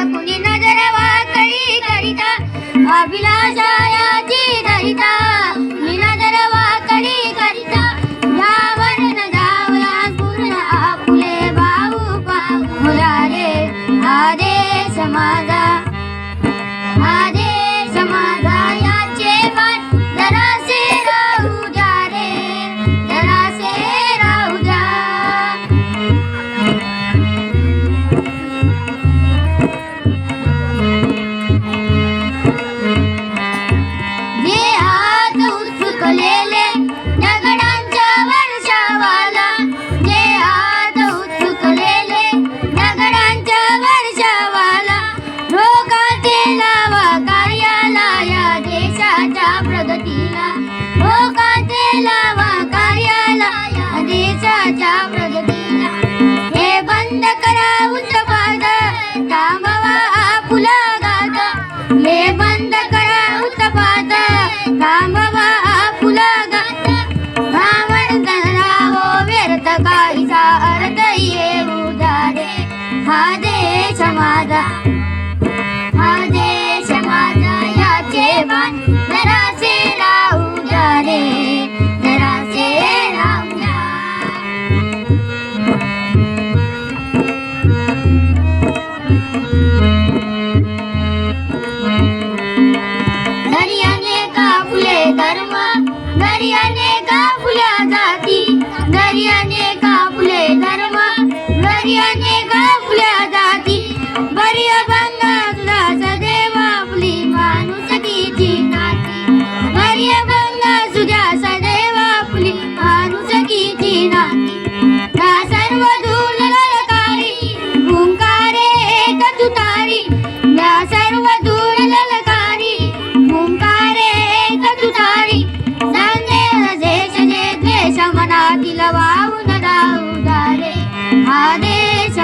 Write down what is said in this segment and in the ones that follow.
कुणी नजर वाकडी करिता अभिलाषा ಕೊಂಡೆ ಬಂದ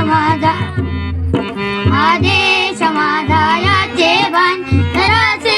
माझा. आदेश माझा याचे भान जरासे